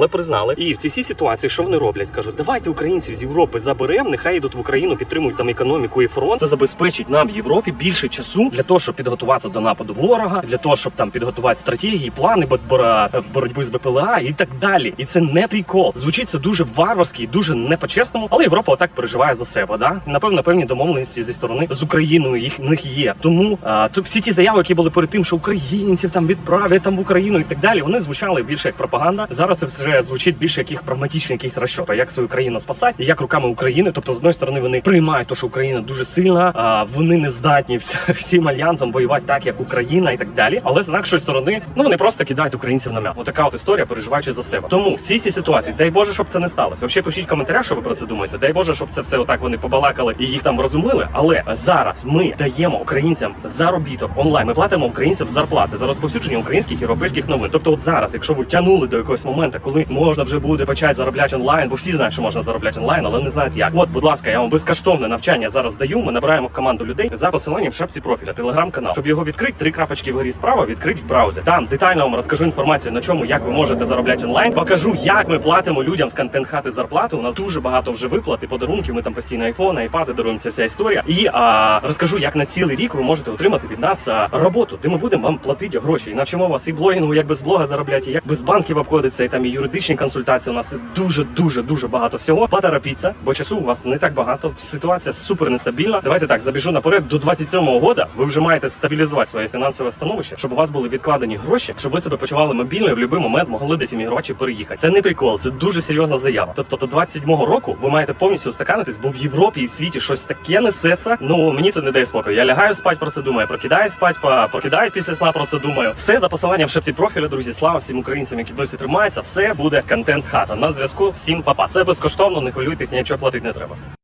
але признали. І в цій всій ситуації, що вони роблять? кажуть, давайте українців з Європи заберемо, нехай йдуть в Україну, підтримують там економіку і фронт. Це забезпечить нам в Європі більше часу для того, щоб підготуватися до нападу ворога, для того, щоб там підготувати стратегії, плани бо- боротьби з БПЛА і так далі. І це не прикол. Звучить це дуже варварськи, і дуже не по-чесному, але Європа отак переживає за себе. Да? Напевно, певні домовленості зі сторони з Україною їх них є. Тому а, тут всі ті заяви, які були перед тим, що українців там відправлять там в Україну і так далі, вони звучали більше як пропаганда. Зараз це вже звучить більше як їх прагматичний якийсь розчот, як свою країну спасати, і як руками України. Тобто, з одної сторони, вони приймають те, що Україна дуже сильна, а вони не здатні всім альянсом воювати так, як Україна і так далі. Але з інакшої сторони, ну вони просто кидають українців на м'ясо. Отака от історія, переживаючи за себе. Тому в цій ситуації, дай Боже, щоб це не сталося. Взагалі пишіть в коментарях, що ви про це думаєте. Дай Боже, щоб це все отак вони побалакали і їх там розуміли. Але зараз ми даємо українцям заробіток онлайн. Ми платимо українцям зарплати за розповсюдження українських європейських новин. Тобто, от зараз, якщо ви тягнули до якогось моменту, коли можна вже буде почати заробляти онлайн, бо всі знають, що можна заробляти онлайн, але не знають як. От, будь ласка, я вам безкоштовне навчання зараз даю. Ми набираємо в команду людей за посиланням в шапці профіля, телеграм-канал. Щоб його відкрити, три крапочки вгорі справа відкрити в браузері. Там детально вам розкажу інформацію на чому, як ви можете заробляти онлайн. Покажу, як ми платимо людям з контент хати зарплату. У нас дуже багато вже виплат і подарунків. Ми там постійно айфони, айпади даруємо вся історія. І а, розкажу, як на цілий рік ви можете отримати від нас а, роботу, де ми будемо вам платити гроші. І навчимо вас і блогінгу, як без блога заробляти, і як без банків обходиться, і там і юридичні консультації. У нас дуже дуже дуже багато всього. Поторопіться, бо часу у вас не так багато. Ситуація супер нестабільна. Давайте так забіжу наперед. До 27-го года ви вже маєте стабілізувати своє фінансове становище, щоб у вас були відкладені гроші, щоб ви себе почували мобільно і в будь-який момент могли десь іммігрувати переїхати. Це не прикол, це дуже серйозна заява. Тобто до 27-го року ви маєте повністю устаканитись, бо в Європі і в світі щось таке несеться. Ну мені це не дає спокою. Я лягаю спать про це думаю, прокидаюсь спать, прокидаюсь після сна про це думаю. Все за посиланням в шапці профіля, друзі. Слава всім українцям, які досі тримаються. Все буде контент хата. На зв'язку. Всім папа. Це безкоштовно, не хвилюйтесь, нічого платити не треба.